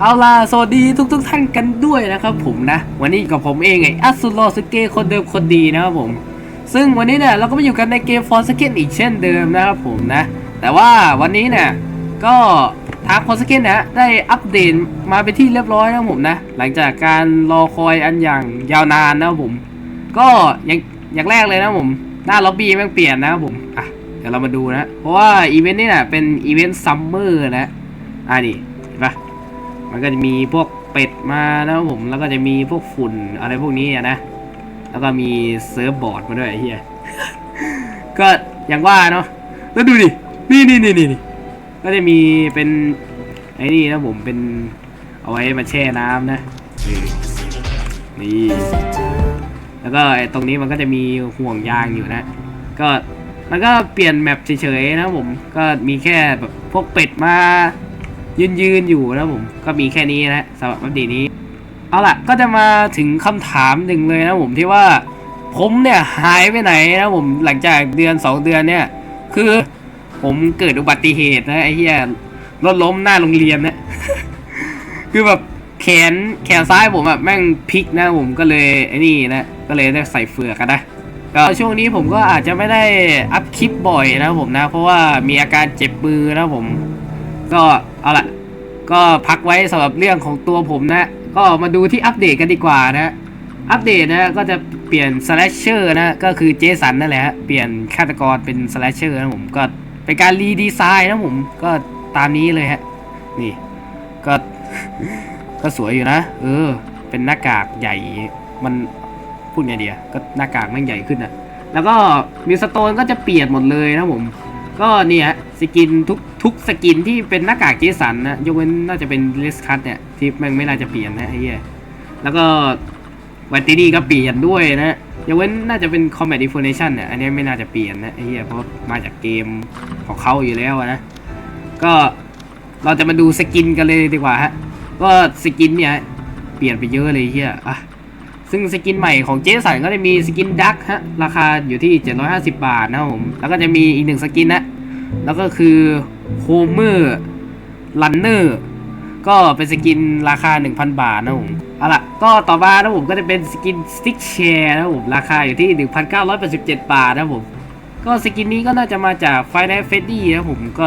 เอาล่ะสวัสดีทุกๆทท่านกันด้วยนะครับผมนะ วันนี้กับผมเองไงอัสสุโรสเกคนเดิมคนดีนะครับผม ซึ่งวันนี้เนี่ยเราก็มาอยู่กันในเกมฟอร์สเกนอีกเช่นเดิมนะครับผมนะ แต่ว่าวันนี้เนี่ยก็ทางฟอร์สเกนนะได้อัปเดตมาเป็นที่เรียบร้อยนะครับผมนะ หลังจากการรอคอยอันอย่างยาวนานนะครับผม ก็อย่างอย่างแรกเลยนะผม หน้าล็อบบี้ม่งเปลี่ยนนะครับผมอะเดี๋ยวเรามาดูนะ เพราะว่าอีเวนต์นี้น่ะเป็นอีเวนต์ซัมเมอร์นะอะนปะ มันก็จะมีพวกเป็ดมานะครับผม แล้วก็จะมีพวกฝุ่นอะไรพวกนี้นะ แล้วก็มีเซิร์ฟบอร์ดมาด้วยเฮียก็อย่างว่าเนาะ แล้วดูดิ นี่นี่นี่นี่ก็จะมีเป็นไอ้นี่นะผมเป็นเอาไว้มาแช่น้ำนะนี่แล้วก็ไอตรงนี้มันก็จะมีห่วงยางอยู่นะ ก็มันก็เปลี่ยนแมปเฉยๆนะผม ก็มีแค่แบบพวกเป็ดมา ยืนยืนๆอยู่นะผมก็มีแค่นี้นะสำหรับอัปเดตนี้ เอาล่ะก็จะมาถึงคำถามหนึ่งเลยนะผมที่ว่าผมเนี่ยหายไปไหนนะผมหลังจากเดือนสองเดือนเนี่ย คือผมเกิดอุบัติเหตุนะไอ้เหี้ยรถล้มหน้าโรงเรียนนะคือแบบแขนแขนซ้ายผมอะแม่งพลิกนะผมก็เลยไอ้นี่นะก็เลยได้ใส่เฟือกกันนะก็ช่วงนี้ผมก็อาจจะไม่ได้อัพคลิปบ่อยนะผมนะ เพราะว่ามีอาการเจ็บมือนะผม ก็เอาละก็พักไว้สำหรับเรื่องของตัวผมนะ ก็มาดูที่อัปเดตกันดีกว่านะ อัปเดตนะก็จะเปลี่ยนสแลชเชอร์นะ ก็คือเจสันนั่นแหละเปลี่ยนฆาตกรเป็นสแลชเชอร์นะผมก็เป็นการรีดีไซน์นะผมก็ตามนี้เลยฮะ นี่ ก็ก็สวยอยู่นะ เออ เป็นหน้ากากใหญ่มันพูดไงเดียก็หน้ากากแม่งใหญ่ขึ้นอะแล้วก็มีสโตนก็จะเปลี่ยนหมดเลยนะผม ก็เนี่ยสกินทุกทุกสกินที่เป็นหน้ากากเจสันนะยกเว้นน่าจะเป็นเลสคัตเนี่ยที่แม่งไม่น่าจะเปลี่ยนนะไอ้เหี้ยแล้วก็วันตีนี่ก็เปลี่ยนด้วยนะยกเว้นน่าจะเป็น Combat Information เนี่ยอันนี้ไม่น่าจะเปลี่ยนนะไอ้เหี้ยเพราะมาจากเกมของเขาอยู่แล้วนะก็เราจะมาดูสกินกันเลยดีกว่าฮะก็สกินเนี่ยเปลี่ยนไปเยอะเลยเฮียอะ ซึ่งสกินใหม่ของเจสันก็จะมีสกินดักฮะ ราคาอยู่ที่ 750 บาทนะครับผม แล้วก็จะมีอีกหนึ่งสกินนะ แล้วก็คือโฮเมอร์ลันเนอร์ก็เป็นสกินราคา 1,000 บาทนะผมเอาล่ะ ก็ต่อมานะผมก็จะเป็นสกินสติ๊กแชร์นะผมราคาอยู่ที่ 1,987 บาทนะผม ก็สกินนี้ก็น่าจะมาจาก Final f e d d y นะครับผมก็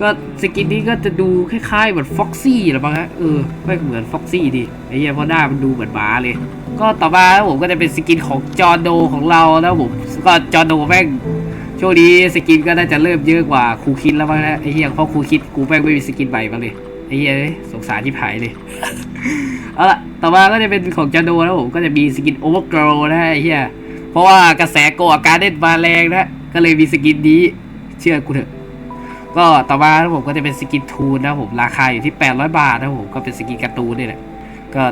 ก็สกินนี้ก็จะดูคล้ายๆเหมือนฟ็อกซี่หรือเปล่าฮะเออไม่เหมือนฟ็อกซี่ดิไอ้เหี้ยเพราะหน้ามันดูเหมือนหมาเลย ก็ต่อมาแล้วผมก็จะเป็นสกินของจอร์โดของเราแล้วผมก็จอร์โดแม่งช่วงนี้สกินก็น่าจะเริ่มเยอะกว่าครูคิดแล้วมั้งนะไอ้เหี้ยเพราะครูคิดกูแม่งไม่มีสกินใหม่มาเลยไอ้เหี้ยสงสารที่ผายเลยเอาละต่อมาก็จะเป็นของจอร์โดแล้วผมก็จะมีสกินโอเวอร์โกรนะไอ้เหี้ยเพราะว่ากระแสโกอาการเด่นมาแรงนะก็เลยมีสกินนี้เชื่อกูเถอะ ก็ต่อมานะผมก็จะเป็นสกินทูนนะผมราคาอยู่ที่ 800 บาทนะผมก็เป็นสกินการ์ตูนนี่แหละก็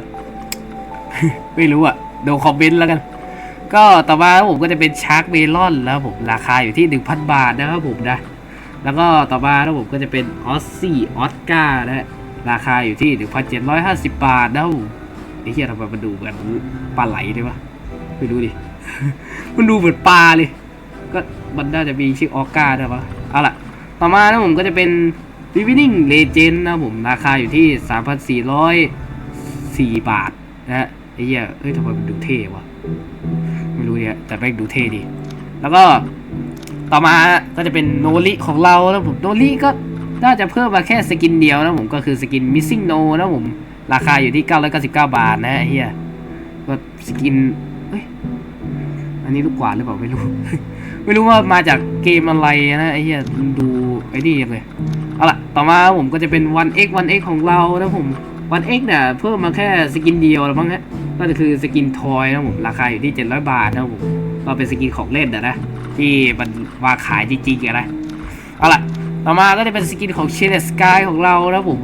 ไม่รู้อะดูคอมเมนต์แล้วกัน ก็ต่อมาผมก็จะเป็นชาร์กเมลอนแล้วผมราคาอยู่ที่ 1,000 บาทนะครับผมนะ แล้วก็ต่อมานะผมก็จะเป็นออสซี่ออสการ์นะราคาอยู่ที่ 1,750 บาทนะครับผมไอ้เหี้ยทำไมมันดูเหมือนปลาไหลเลยวะไม่รู้ดิ มันดูเหมือนปลาเลย ก็มันน่าจะมีชื่อออสการ์นะวะเอาล่ะ ต่อมานะผมก็จะเป็น r e v i n i n g Legend นะผม ราคาอยู่ที่ 3,404 บาทนะฮะไอ้เหี้ยเอ้ยทำไมมันดูเท่วะ ไม่รู้เนี่ยแต่แม่งดูเท่ดี แล้วก็ต่อมาก็จะเป็นโนริของเรานะผมโนริก็น่าจะเพิ่มมาแค่สกินเดียวนะผมก็คือสกิน Missing No นะผม ราคาอยู่ที่ 999 บาทนะไอ้เหี้ยก็สกินเอ้ย อันนี้ลูกกวาดหรือเปล่าไม่รู้ ไม่รู้ว่ามาจากเกมอะไรนะไอ้เหี้ยดูไอ้นี่ยังเลยเอาล่ะต่อมาผมก็จะเป็น one x one x ของเรานะผม one x เนี่ยเพิ่มมาแค่สกินเดียวแล้วมั้งฮะก็คือสกินทอยนะผมราคาอยู่ที่ 700 บาทนะผมก็เป็นสกินของเล่นนะนะที่มันวางขายจริงๆอะนะเอาล่ะต่อมาก็จะเป็นสกินของเชนสกายของเรานะผม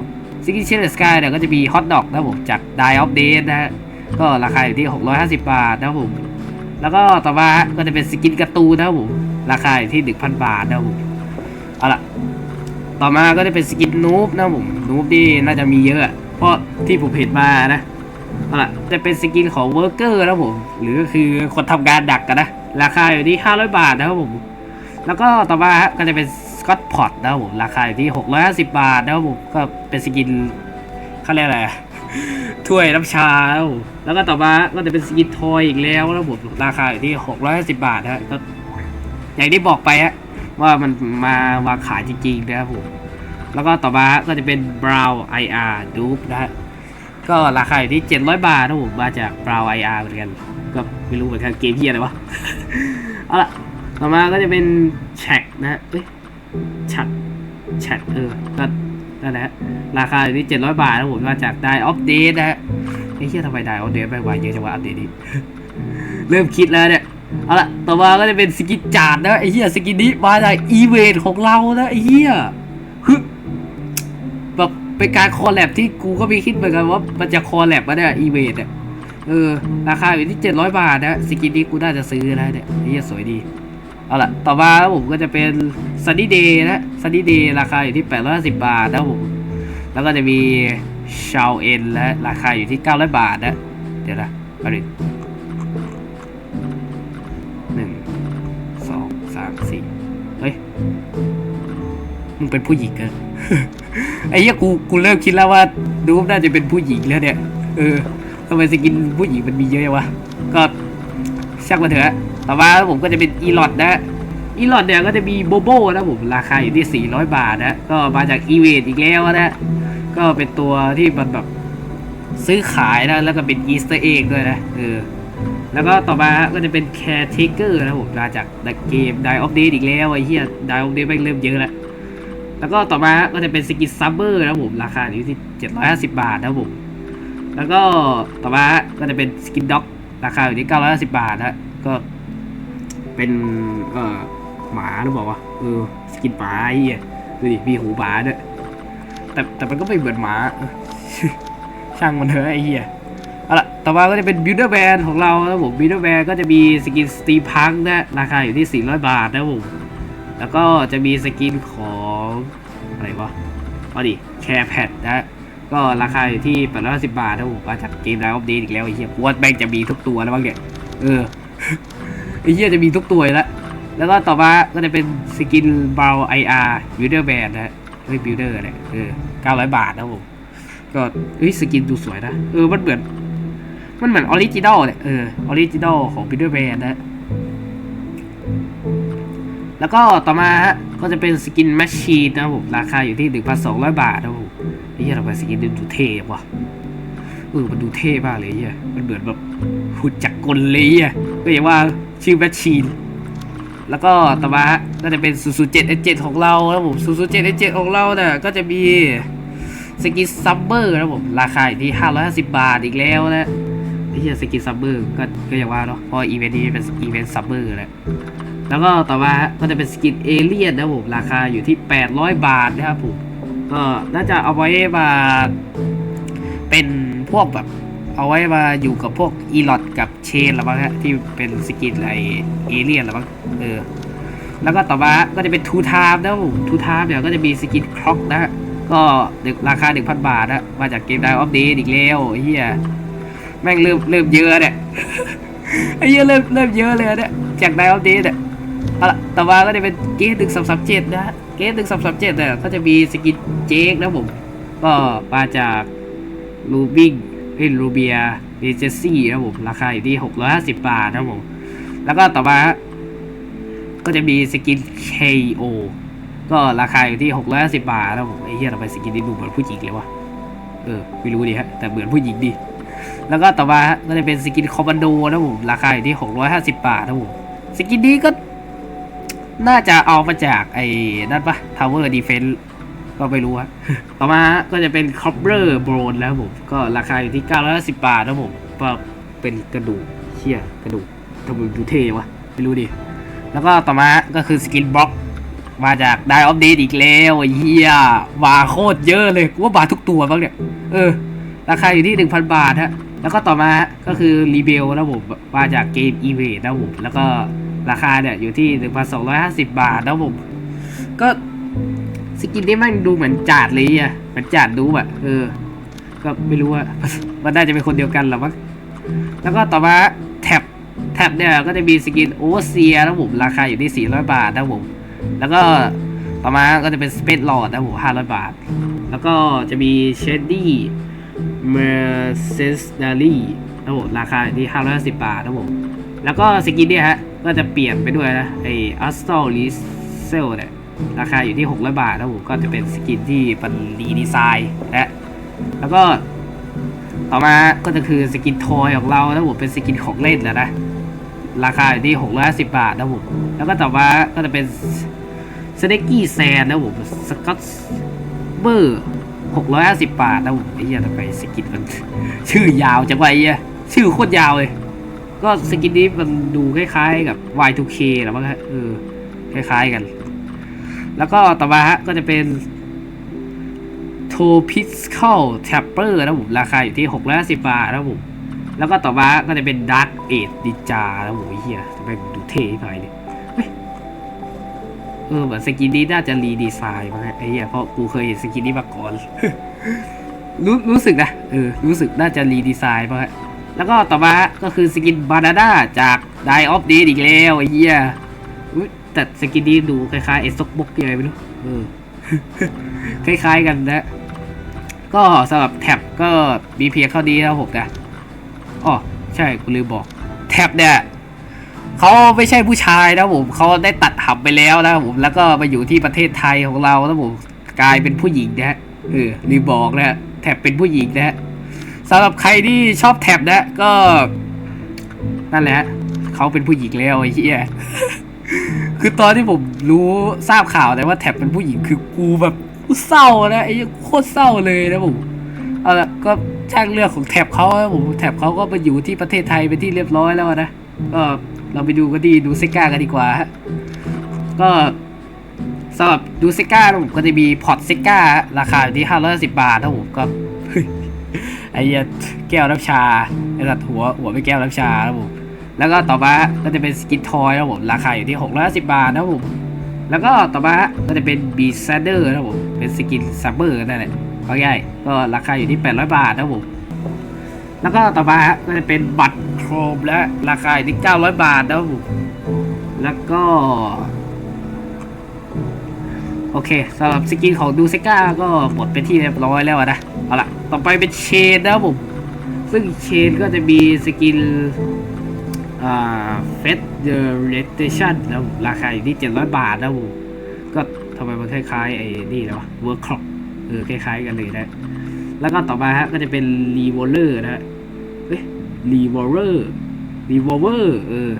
สกินเชนสกายเนี่ยก็จะมีฮอตดอกนะผมจาก Die of Death นะฮะก็ราคาอยู่ที่ 650 บาทนะผม แล้วก็ต่อมาก็จะเป็นสกินกร์ตูนะครับผมราคาอยู่ที่1,000บาทนะครับผมเอาล่ะต่อมาก็จะเป็นสกินนูบนะครับผมนูบนี่น่าจะมีเยอะเพราะที่ผมเห็นมานะเอาล่ะจะเป็นสกินของเวอร์เกอร์นะครับผมหรือก็คือคนทำงานดักกันนะราคาอยู่ที่500บาทนะครับผม แล้วก็ต่อมาก็จะเป็นสกอตพอตนะครับผมราคาอยู่ที่650บบาทนะครับผมก็เป็นสกินเขาเรียกอะไร ถ้วยน้ำชาครับผมแล้วก็ต่อมาก็จะเป็นสกินทอยอีกแล้วนะครับผมราคาอยู่ที่650 บาทนะฮะก็อย่างที่บอกไปฮะว่ามันมาวางขายจริงๆนะครับผมแล้วก็ต่อมาก็จะเป็น Brown IR Dupe นะฮะก็ราคาอยู่ที่ 700 บาทนะผมมาจาก Brown IR เหมือนกัน ก็ไม่รู้เหมือนกันเกมเฮียอะไรวะเอาละต่อมาก็จะเป็นแชกนะฮะเอ้ยชัดแชทเออก็ นั่นแหละราคาอยู่ที่700 บาทนะผมมาจาก Die of Date นะฮะไอ้เฮียทำไม Die of Date ไปวเยอะจังวะอัปเดตนี้เริ่มคิดแล้วเนี่ยเอาละต่อมาก็จะเป็นสกินจาดนะไอ้เหี้ยสกินนี้มาจากอีเวนต์ของเรานะไอ้เหี้ยฮึแบบเป็นการคอลแลบที่กูก็ม่คิดเหมือนกันว่ามันจะคอลแลบมาเนี่ยอีเวนต์อะเออ ราคาอยู่ที่เจ็ดร้อยบาทนะสกินนี้กูน่าจะซื้อนะเนี่ยไอ้เหี้ยสวยดี เอาละต่อมาครับผมก็จะเป็นซันนี่เดย์นะซันนี่เดย์ราคาอยู่ที่แปดร้อยสิบาทนะครับผม แล้วก็จะมีชาวเอ็นและราคาอยู่ที่เก้าร้อยบาทนะ เดี๋ยวนะมาดิหนึ่งสองสามสี่เฮ้ย มึงเป็นผู้หญิงเหรอไอ้เหี้ยกูกูเริ่มคิดแล้วว่าดูน่าจะเป็นผู้หญิงแล้วเนี่ย เออทำไมสกินผู้หญิงมันมีเยอะวะ ก็ช่างมาเถอะ ต่อมาผมก็จะเป็นอีลอดนะอีลอดเนี่ยก็จะมีโบโบนะผมราคาอยู่ที่ 400 บาทนะ ก็มาจากอีเวนต์อีกแล้วนะ ก็เป็นตัวที่มันแบบซื้อขายนะ แล้วก็เป็นอีสเตอร์เอ็กด้วยนะเออแล้วก็ต่อมาก็จะเป็น Caretaker นะผมมาจากเกม Die of Date อีกแล้วไอ้เหี้ย Die of Date แม่งเริ่มเยอะแล้วแล้วก็ต่อมาก็จะเป็นสกินซับเบอร์นะผมราคาอยู่ที่ 750 บาทนะผมแล้วก็ต่อมาก็จะเป็นสกินด็อกราคาอยู่ที่950 บาทนะก็ เป็นเอ่อหมาหรือเปล่าวะเออสกินหมาไอ้เหี้ยดูดิมีหูหมาด้วยแต่แต่มันก็ไม่เหมือนหมาช่างมันเถอะไอ้เหี้ยเอาละต่อมาก็จะเป็น Builder Band ของเราครับผม Builder Band ก็จะมีสกิน Steve Punk นะราคาอยู่ที่ 400 บาทนะผมแล้วก็จะมีสกินของอะไรวะเอาดิ Care Pad นะก็ราคาอยู่ที่850บาทนะผมมาจากเกม Live of Date อีกแล้วไอ้เหี้ยว่าแม่งจะมีทุกตัวแล้วบ้างเนี่ยเออ ไอ้เหี้ยจะมีทุกตัวอยู่แล้ว แล้วก็ต่อมาก็จะเป็นสกิน Brow IR Builder Band นะเฮ้ย Builder เนี่ยเออ900 บาทนะผมก็เฮ้ยสกินดูสวยนะ เออ มันเหมือน มันเหมือนออริจินอลเนี่ยเออออริจินอลของ b i l d e r b a n d นะแล้วก็ต่อมาฮะก็จะเป็นสกินแมชชีนนะครับผมราคาอยู่ที่ 1,200 บาทนะครับผมไอ้เหี้ยทำไมสกินดูเท่วะเออมันดูเท่มากเลยเหี้ยมันเหมือนแบบ หุ่นจักรกลเลยอะก็อย่างว่าชื่อแมชชีน แล้วก็ต่อมาฮะก็จะเป็น007 7ของเราครับผม007 7ของเราเนี่ยก็จะมีสกินซัมเบอร์นะครับผมราคาอยู่ที่ 550 บาทอีกแล้วนะไอ้เหี้ยสกินซัมเบอร์ก็ก็อย่างว่าเนาะเพราะอีเวนต์นี้เป็นอีเวนต์ซัมเบอร์แหละแล้วก็ต่อมาก็จะเป็นสกินเอเลียนนะผมราคาอยู่ที่ 800 บาทนะครับผมก็น่าจะเอาไว้มาเป็นพวกแบบ เอาไว้มาอยู่กับพวกอีลอดกับเชนหรือมั้งฮะที่เป็นสกินไอเอเลียนหรือมั้งเออแล้วก็ต่อมาก็จะเป็นทูทามนะผมทูทามเนี่ยก็จะมีสกินคล็อกนะฮะก็ราคา 1,000 บาทนะมาจากเกม Die of Date อีกแล้วเหี้ยแม่งเริ่มเริ่มเยอะเนี่ยไอ้เหี้ยเริ่มเริ่มเยอะเลยเนี่ยจาก Die of Date เนี่ยเอาละต่อมาก็จะเป็นเกมหนึ่งสามสามเจ็ดนะเกมหนึ่งสามสามเจ็ดเนี่ยก็จะมีสกินเจคนะผมก็มาจากลูบิง เอ้ลูเบียเรเจซี่นะผมราคาอยู่ที่ 650 บาทนะผม แล้วก็ต่อมา ก็จะมีสกิน KO ก็ราคาอยู่ที่ 650 บาทนะผมไอ้เหี้ยทำไมสกินนี้ดูเหมือนผู้หญิงเลยวะเออไม่รู้ดิฮะแต่เหมือนผู้หญิงดี แล้วก็ต่อมาฮะก็จะเป็นสกินคอมมานโดนะผมราคาอยู่ที่ 650 บาทนะผมสกินนี้ก็น่าจะเอามาจากไอ้นั่นปะ Tower Defense ก็ไม่รู้ฮะต่อมาฮะก็จะเป็น c o b r e r b o n e แล้วผม ก็ราคาอยู่ที่ 950 บาทนะผมก็เป็นกระดูกเชี่ยกระดูกทำไมดูเท่วะ ไม่รู้ดิ แล้วก็ต่อมาฮะก็คือสกินบล็อก มาจาก Die of Date อีกแล้วเฮียมาโคตรเยอะเลยกูว่ามาทุกตัวบ้างเนี่ย เออ ราคาอยู่ที่ 1,000 บาทฮะแล้วก็ต่อมาก็คือรีเบลนะผมมาจากเกม e v a d นะผมแล้วก็ราคาเนี่ยอยู่ที่ 1,250 บาทนะผมก็ สกินนี้ม่งดูเหมือนจาดเลยอะเหมือนจาดดูแบบเออ ก็ไม่รู้ว่ามันน่าจะเป็นคนเดียวกันหรอมั้งแล้วก็ต่อมาแท็บแท็บเนี่ยก็จะมีสกินโอเวอร์เซียนะผมราคาอยู่ที่ 400 บาทนะผมแล้วก็ต่อมาก็จะเป็นสเปซลอดนะผมห้าร้อยบาท แล้วก็จะมีเชดดี้ Mercenary นะครับผมราคาอยู่ที่ 550 บาทนะผมแล้วก็สกินเนี่ยฮะก็จะเปลี่ยนไปด้วยนะไอ Astral r e s e l เนี่ย ราคาอยู่ที่ 600 บาทนะผมก็จะเป็นสกินที่เป็นรีดีไซน์และแล้วก็ต่อมาก็จะคือสกินทอยของเรานะผมเป็นสกินของเล่นนะนะราคาอยู่ที่650บาทนะผมแล้วก็ต่อมาก็จะเป็นสเน็กกี้แซนนะผมสกอตเบอร์650บาทนะครับผมไอ้เหี้ยทำไมสกินมันชื่อยาวจังวะไอ้เหี้ยชื่อโคตรยาวเลย ก็สกินนี้มันดูคล้ายๆกับ Y2K หรือว่าเออคล้ายๆกัน แล้วก็ต่อมาฮะก็จะเป็น t o p i s c a l Tapper นะครับผมราคาอยู่ที่650 บาทนะผมแล้วก็ต่อมาก็จะเป็น Dark Age Ninja นะครับผมเฮียทำไมดูเท่ไปเลยเฮ้ยเออเหมือนสกินนี้น่าจะรีดีไซน์มาไอ้เฮียเพราะกูเคยเห็นสกินนี้มาก่อนรู้รู้สึกนะเออรู้สึกน่าจะรีดีไซน์มาฮะแล้วก็ต่อมาก็คือสกินบานาน่าจาก Die of Dead อีกแล้วไอ้เหี้ย แต่สกินนี้ดูคล้ายๆไอ้ซกบกยังไงไม่รู้เออคล้ายๆกันนะ ก็สำหรับแท็บก็มีเพียงเท่านี้นะครับผมนะอ๋อใช่กูลืมบอก แท็บเนี่ยเขาไม่ใช่ผู้ชายนะผมเขาได้ตัดหับไปแล้วนะครับผมแล้วก็มาอยู่ที่ประเทศไทยของเรานะผมกลายเป็นผู้หญิงนะฮะเออลืมบอกนะฮะแท็บเป็นผู้หญิงนะฮะสำหรับใครที่ชอบแท็บนะก็นั่นแหละฮะเขาเป็นผู้หญิงแล้วไอ้เหี้ย คือตอนที่ผมรู้ทราบข่าวแต่ว่าแท็บเป็นผู้หญิงคือกูแบบกูเศร้านะไอ้โคตรเศร้าเลยนะผมเอาละก็ช่างเรื่องของแท็บเขาผมแท็บเขาก็มาอยู่ที่ประเทศไทยเป็นที่เรียบร้อยแล้วนะก็เราไปดูกันดีดูเซก้ากันดีกว่าฮะก็สำหรับดูเซก้าผมก็จะมีพอร์ตเซก้าราคาอยู่ที่ห้าร้อยสิบบาทนะผมก็ไอ้แก้วน้ำชาไอ้สัตว์หัวหัวไม่แก้วน้ำชานะผม แล้วก็ต่อมาก็จะเป็นสกินทอยนะผมราคาอยู่ที่610บาทนะผมแล้วก็ต่อมาก็จะเป็นบีซเดอร์นะผมเป็นสกินซัมเบอร์นั่นแหละเอาง่ายๆก็ราคาอยู่ที่ 800 บาทนะผมแล้วก็ต่อมาก็จะเป็นบัตรโครมและราคาอยู่ที่ 900 บาทนะผมแล้วก็โอเคสำหรับสกินของดูเซก้าก็หมดเป็นที่เรียบร้อยแล้วนะเอาละต่อไปเป็นเชนนะผมซึ่งเชนก็จะมีสกิน เฟสเดอร์เรเทชันแล้วราคาอยู่ที่ 700 บาทนะผมก็ทำไมมันคล้ายๆไอ้นี่แล้ววะเวิร์คคล็อกเออคล้ายๆกันเลยนะแล้วก็ต่อมาฮะก็จะเป็นรีวอลเลอร์นะเอ้ยรีวอลเลอร์รีวอลเวอร์เออ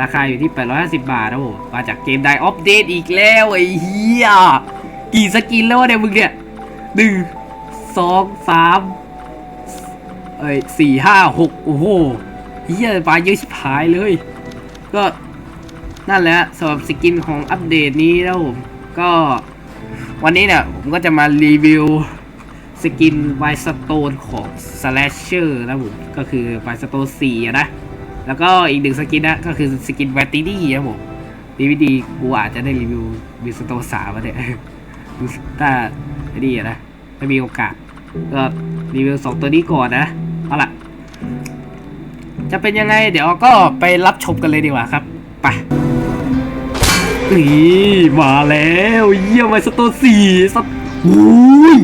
ราคาอยู่ที่ 850 บาทนะผมมาจากเกมไดออฟเดตอีกแล้วไอ้เหี้ยกี่สกินแล้วเนี่ยมึงเนี่ยหนึ่งสองสามเอ้ยสี่ห้าหกโอ้โห เฮียปลาเยอะชิบหายเลย ก็นั่นแหละสำหรับสกินของอัปเดตนี้แล้วผมก็วันนี้เนี่ยผมก็จะมารีวิวสกินไวสโตนของ Slasher นะผมก็คือไวสโตน4นะ แล้วก็อีกหนึ่งสกินนะ ก็คือสกินแวตติดี้นะผมดีวิดีกูอาจจะได้รีวิววิสโตสามาเนี่ยถ้าดีนะถ้ามีโอกาส ก็รีวิวสองตัวนี้ก่อนนะ เอาล่ะ จะเป็นยังไง เดี๋ยวก็ไปรับชมกันเลยดีกว่าครับไปนี่มาแล้วเยี่ยมไอสตนสี่สัตว์โอ้ย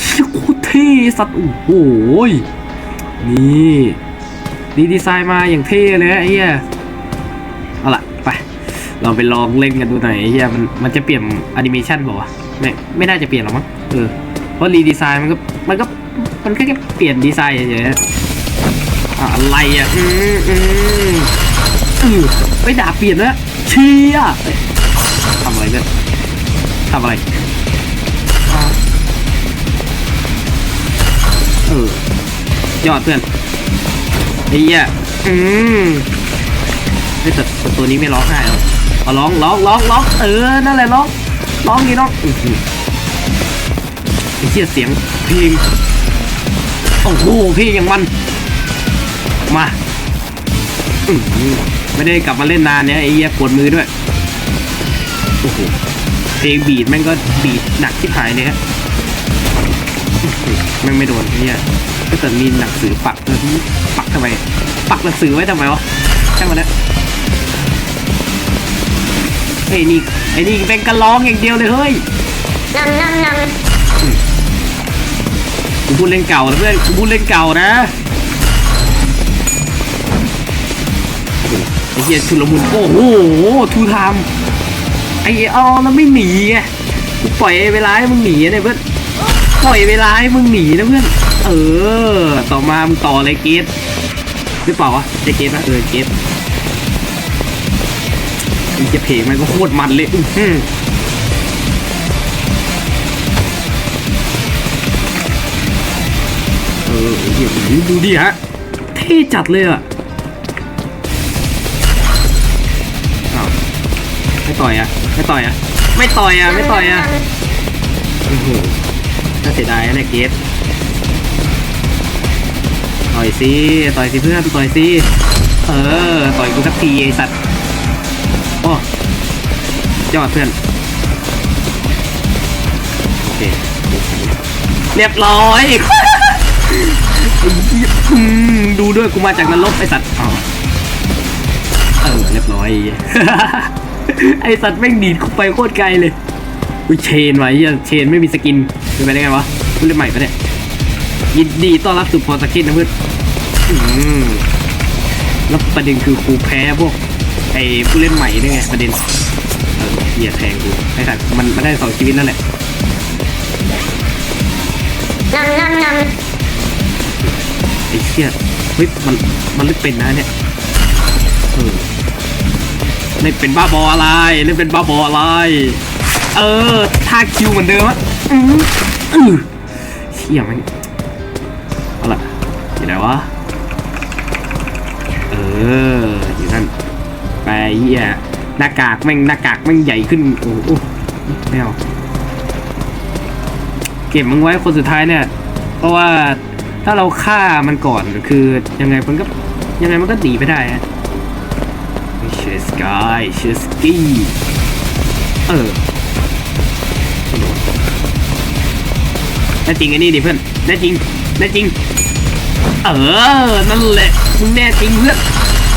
เชี่ยโคตรเท่สัตว์โอ้โหยนี่ดีดีไซน์มาอย่างเท่เลยไอ้เหี้ยเอาล่ะไปเราไปลองเล่นกันดูหน่อยไอ้เหี้ยมันมันจะเปลี่ยนแอนิเมชันบอกว่าวะไม่ไม่น่าจะเปลี่ยนหรอกมั้งเออเพราะรีดีไซน์มันก็มันก็มันแค่เปลี่ยนดีไซน์เฉยๆ อะไรอะอืมอืมอือไปด่าเปลี่ยนแล้วเชียทำอะไรเนี่ยทำอะไรเออยอดเพื่อนไอ้เหี้ยอืมเฮ้ยแต่แต่ตัวนี้ไม่ร้องไห้หรอกเอาร้องร้องร้องร้องเออนั่นแหละร้องร้องดีน้องอื้อหือไอ้เหี้ยเสียงเพลงโอ้โหเพลงอย่างมัน มาอื้อหือไม่ได้กลับมาเล่นนานเนี่ยไอ้เหี้ยปวดมือด้วยโอ้โหเพลงบีดแม่งก็บีดหนักที่หายเนี่ยฮะอื้อหือแม่งไม่โดนไอ้เหี้ยก็แต่มีหนังสือปักเออปักทำไม ปักหนังสือไว้ทำไมวะใช่ไหมเนี่ยเฮ้ยนี่ไอ้นี่เป็นกระร้องอย่างเดียวเลยเฮ้ย Nom nom nom. กูกูพูดเล่นเก่านะเพื่อนกูพูดเล่นเก่านะ ไอ้เหี้ยชุลมุนโอ้โหทูไทม์ไอ้ออแล้วไม่หนีไงกูปล่อยเวลาให้มึงหนีนะเพื่อนปล่อยเวลาให้มึงหนีนะเพื่อนเออต่อมามึงต่อเลยเกตหรือเปล่าวะใช่เกตนะเออเกตมันจะเพลงมันก็โคตรมันเลยอือหือเออเดี๋ยวดูดิฮะเท่จัดเลยอะ ไม่ต่อยอะ ไม่ต่อยอะ ไม่ต่อยอะ ไม่ต่อยอะโอ้โหน่าเสียดายนะเกสต่อยสิต่อยสิเพื่อนต่อยสิเออ ต่อยกูสักทีไอสัตว์โอ้ยอดเพื่อน โอเค เรียบร้อยดูด้วยกูมาจากนรกไอสัตว์เออเรียบร้อย ไอสัตว์แม่งดีดกูไปโคตรไกลเลยอุ้ยเชนวะไอ้เหี้ยเชนไม่มีสกินเป็นไปได้ไงวะผู้เล่นใหม่ปะเนี่ยยินดีต้อนรับสู่พอสกินนะเพื่อนอืมแล้วประเด็นคือกูแพ้พวกไอผู้เล่นใหม่ด้วยไงประเด็นเออเหี้ยแทงกูไอสัตว์มันมันได้สองชีวิตนั่นแหละ Nom nom nom. ไอ้เชี่ยเฮ้ยมันมันเล่นเป็นนะเนี่ยเออ เล่นเป็นบ้าบออะไรเล่นเป็นบ้าบออะไร เออท่าคิวเหมือนเดิมอะอืออือเชี่ยมันเอาล่ะอยู่ไหนวะเอออยู่นั่นไปเหี้ยหน้ากากแม่งหน้ากากแม่งใหญ่ขึ้นโอ้โหไม่เอาเก็บมึงไว้คนสุดท้ายเนี่ย เพราะว่าถ้าเราฆ่ามันก่อนคือยังไงมันก็ยังไงมันก็หนีไปได้ฮะ เชสกายเชสกี้เออแน่จริงไอ้นี่ดิเพื่อนแน่จริงแน่จริง เออ นั่นแหละมึงแน่จริงเพื่อน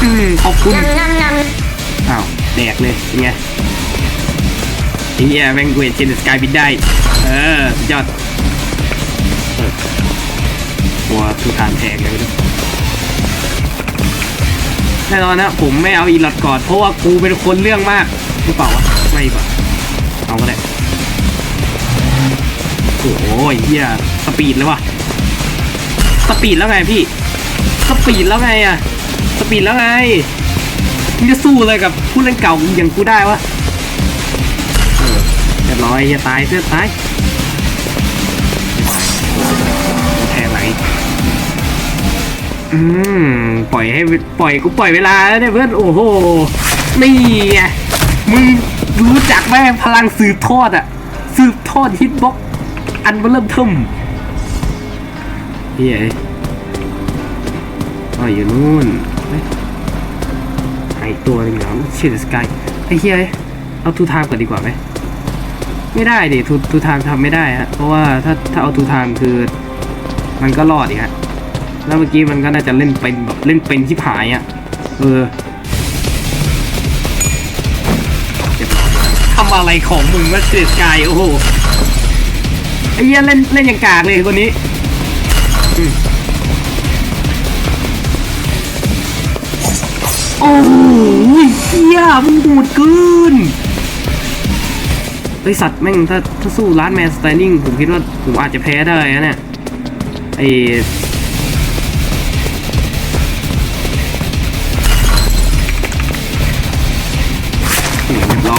อืมขอบคุณ Nom nom nom. อ้าวแดกเลยเป็นไงไอ้เหี้ยแมงเวทเชนสกายบินได้ เออ ยอดเออตัวทุกทางแทงเลยแน่นอนนะผมไม่เอาอีลอดก่อนเพราะว่ากูเป็นคนเรื่องมากหรือเปล่าวะไม่ดีกว่าเอาก็ได้โอ้ยเหี้ยสปีดเลยวะสปีดแล้วไงพี่สปีดแล้วไงอะสปีดแล้วไงมึงจะสู้อะไรกับผู้เล่นเก่าอย่างกูได้วะเออเรียบร้อยอย่าตายเพื่อตาย อืมปล่อยให้ปล่อยกูปล่อยเวลาแล้วเนี่ยเพื่อนโอ้โหนี่ไงมึงรู้จักไหมพลังสืบทอดอะสืบทอดฮิตบ็อกอันเริ่มเทิมเฮ้ยอ๋ออยู่นู่นไอตัวนึงเหรอเชียร์สกายไอ้เฮียเอาทูไทม์ก่อนดีกว่าไหมไม่ได้ดิทูทูไทม์ทำไม่ได้ฮะเพราะว่าถ้าถ้าเอาทูไทม์คือ มันก็รอดอีกฮะ แล้วเมื่อกี้มันก็น่าจะเล่นเป็นแบบเล่นเป็นที่ผายอะ เออทำอะไรของมึงวะเชียร์สกายโอ้โหไอ้เหี้ยเล่นเล่นอย่างกากเลยคนนี้โอ้ยเฮียมึงโหดเกินไอสัตว์แม่งถ้าถ้าสู้ร้านแมนสไตนิ่งผมคิดว่าผมอาจจะแพ้ได้นะเนี่ยไอ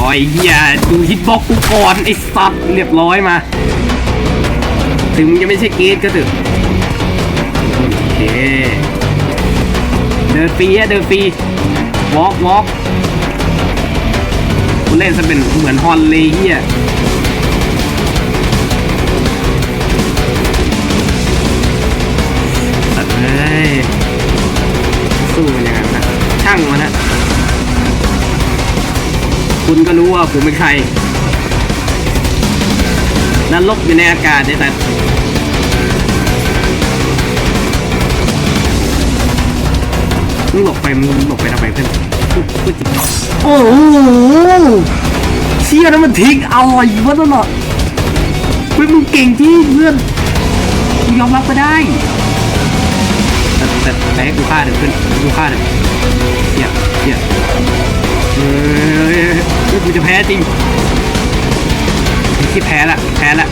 อยเฮียดูฮิตบ็อกกูก่อนไอ้สัตว์เรียบร้อยมา ถึงมึงจะไม่ใช่เกตก็ถอะโอเคเดินฟรีอะเดินฟรีวอล์กวอล์กกูเล่นซะเป็นเหมือนฮอนเลยเฮีย คุณก็รู้ว่าผมเป็นใครนรกอยู่ในอากาศเนี่ยแต่มึงหลบไปมึงหลบไปทำไมเพื่อนพูดจริงโอ้โหเชี่ยนั้นมันทิ้งอะไรวะนั่นน่ะเฮ้ยมึงเก่งจริงเพื่อนมึงยอมรับก็ได้แต่แต่แต่ให้กูฆ่าหนึ่งขึ้นให้กูฆ่าหนึ่งเหี้ยเหี้ยเฮ้ย ฮ้ยกูจะแพ้จริงที่แพ้ละแพ้ละ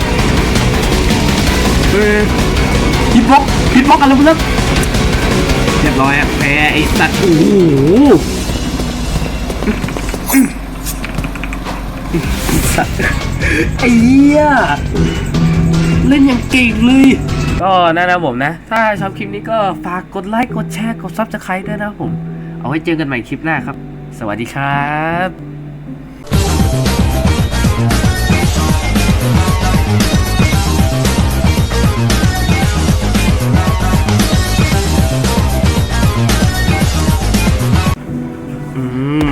เฮ้ยพิดบล็อกพิดบล็อกอะไรมึงเลิกเรียบร้อยอะแพ้ไอ้สัตว์โอ้โหสัตว์ไอ้เหี้ยเล่นอย่างเก่งเลยก็นั่นนะผมนะ ถ้าชอบคลิปนี้ก็ฝากกดไลค์ กดแชร์ กดซับสไครต์ด้วยนะผม เอาไว้เจอกันใหม่คลิปหน้าครับ สวัสดีครับ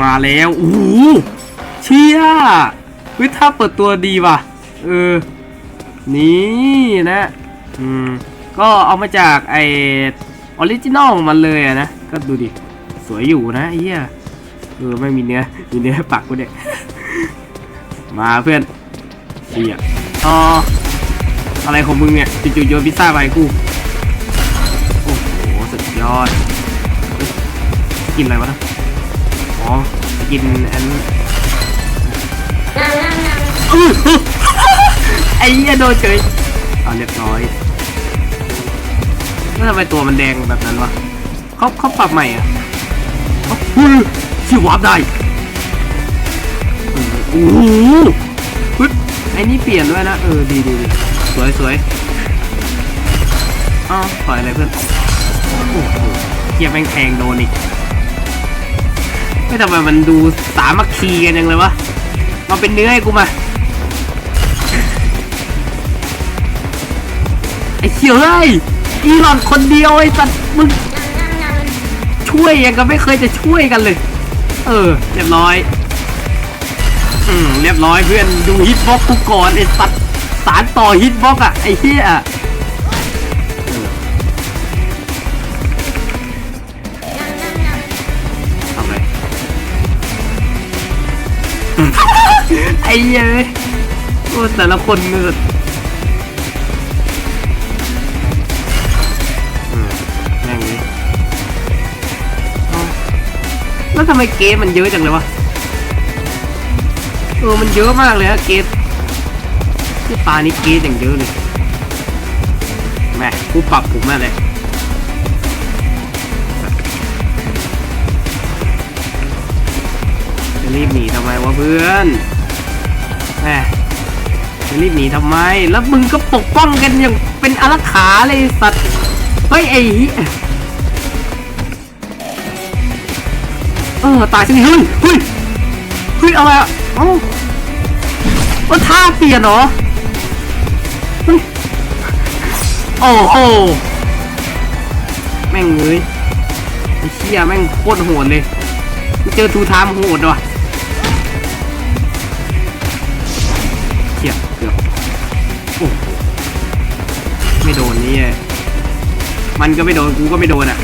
มาแล้วโอ้โหเชี่ยเฮ้ยถ้าเปิดตัวดีว่ะ เออ นี่นะ อืม ก็เอามาจากไอออริจินอลมันเลยนะ ก็ดูดิ สวยอยู่นะเหี้ยเออ ไม่มีเนื้อ มีเนื้อปักกูเนี่ย มาเพื่อนเหี้ยอ๋อ อะไรของมึงเนี่ยจู่ๆโยนพิซซ่าไปกู โอ้โห สุดยอด กินอะไรวะนะ อ๋อ กินอันอื้อไอ้เหี้ยโดนเฉยเอาเรียบร้อยแล้วทำไมตัวมันแดงแบบนั้นวะเขาเขาปรับใหม่อะเขาอุ้ยชิวาร์ปได้โอ้โหปึ๊ดไอ้นี่เปลี่ยนด้วยนะ เออ ดีดีดีสวยสวยอ้าวปล่อยอะไรเพื่อนโอ้โหเกียแม่งแทงโดนอีก ไม่ทำไมมันดูสามัคคีกันยังเลยวะมาเป็นเนื้อให้กูมาไอ้เขียวเลยอีหลอนคนเดียวไอ้สัตว์มึงช่วยยังก็ไม่เคยจะช่วยกันเลย เออ เรียบร้อย อืมเรียบร้อยเพื่อนดูฮิตบ็อกกูก่อนไอ้สัตว์สารต่อฮิตบ็อกอะไอ้เหี้ย อ้เหี้ยเอ้ยโอ้แต่ละคนมันแบบอืมแม่งเลยแล้วทำไมเกมมันเยอะจังเลยวะเออมันเยอะมากเลยฮะเกมที่ตานี้เกมอย่างเยอะเลยแม่กูปรับผมมาเลยจะรีบหนีทำไมวะเพื่อน แหมจะรีบหนีทำไม แล้วมึงก็ปกป้องกันอย่างเป็นอารักขาเลยสัตว์ เฮ้ยไอ้เหี้ยเออตายสิเฮ้ยเฮ้ยเฮ้ยอะไรอะเอ้าว่าท่าเปลี่ยนเหรอเฮ้ยโอ้โหแม่งเลยไอ้เชี่ยแม่งโคตรโหดเลย เจอทูไทามโหดว่ะ ไม่โดนนี่ไงมันก็ไม่โดนกูก็ไม่โดนอะ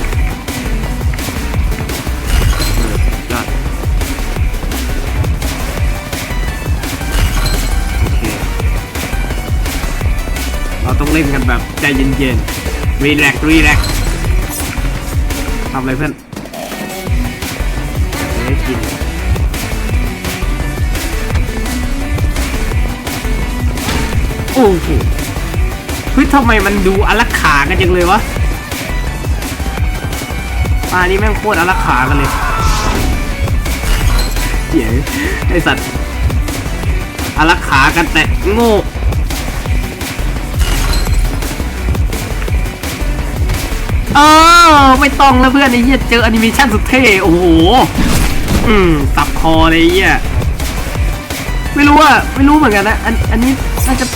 เออยอดโอเค เราต้องเล่นกันแบบใจเย็นๆ รีแลกซ์รีแลกซ์ทำอะไรเพื่อนจะได้กินโอ้โห ฮ้ยทำไมมันดูอลักขากันจังเลยวะปลานี่แม่งโคตรอลักขากันเลยเหี้ยไอสัตว์อลักขากันแต่โง่เออไม่ต้องแล้วเพื่อนไอ้เหี้ยเจอแอนิเมชันสุดเท่โอ้โห อืมตับคอเลยไอ้เหี้ยไม่รู้อะไม่รู้เหมือนกันนะ อันอันนี้น่าจะ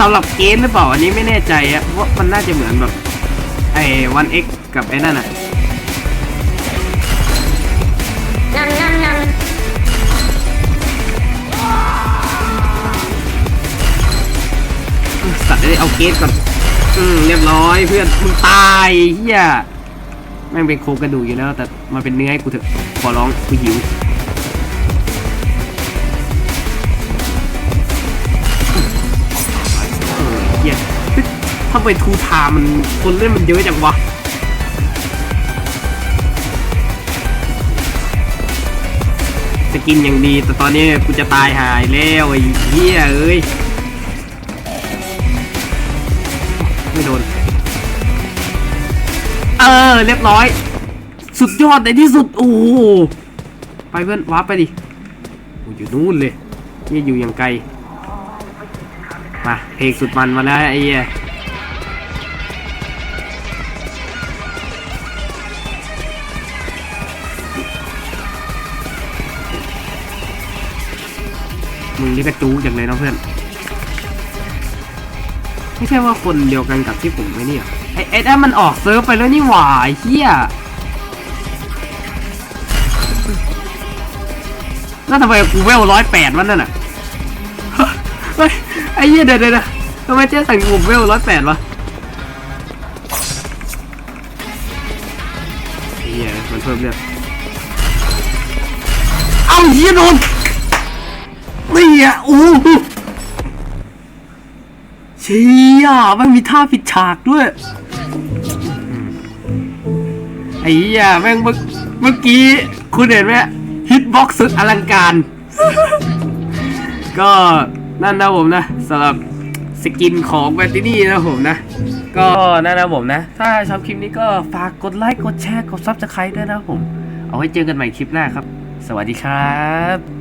สำหรับเกมหรือเปล่าอันนี้ไม่แน่ใจอะเพราะว่ามันน่าจะเหมือนแบบไอ้วันเอ็กกับไอ้นั่นอะสัตว์ได้เอาเกสก่อนอืมเรียบร้อยเพื่อนมึงตายเฮียแม่งเป็นโครงกระดูกอยู่แล้ว แต่มาเป็นเนื้อให้กูเถอะขอร้องกูหิว ถ้าไปทูทามันคนเล่นมันเยอะจังวะสกินอย่างดี แต่ตอนนี้กูจะตายหายแล้วไอ้เหี้ยเอ้ย ไม่โดน เออ เรียบร้อย สุดยอดในที่สุด โอ้ไปเพื่อนวาร์ปไปดิโอ้อยู่นู่นเลยนี่อยู่อย่างไกล มา เพลงสุดมันมาแล้วไอ้เหี้ย นี่กระจูจังเลยเนาะเพื่อน ไม่ใช่ว่าคนเดียวกันกับที่ผมไม่เนี่ยไอ้ไอ้นั่นมันออกเซิร์ฟไปแล้วนี่หว่าไอ้เฮียแล้วทำไมกูเวลร้อยแปดวันนั่นน่ะเฮ้ยไอ้เหี้ยเดี๋ยวเดี๋ยวเดี๋ยวทำไมเจ๊สั่งผมเวลร้อยแปดวะไอ้เหี้ยมันเพิ่มเลือดเอ้าเหี้ยโดน นี่อะโอ้เชี่ยมันมีท่าผิดฉากด้วย ไอ้เหี้ยแม่งเมื่อกี้ คุณเห็นไหมฮิตบ็อกซ์สุดอลังการ ก็นั่นนะผมนะสำหรับสกินของแวนตินี่นะผมนะ ก็นั่นนะผมนะ ถ้าชอบคลิปนี้ก็ฝากกดไลค์ กดแชร์ กดซับสไครต์ด้วยนะผม เอาไว้เจอกันใหม่คลิปหน้าครับ สวัสดีครับ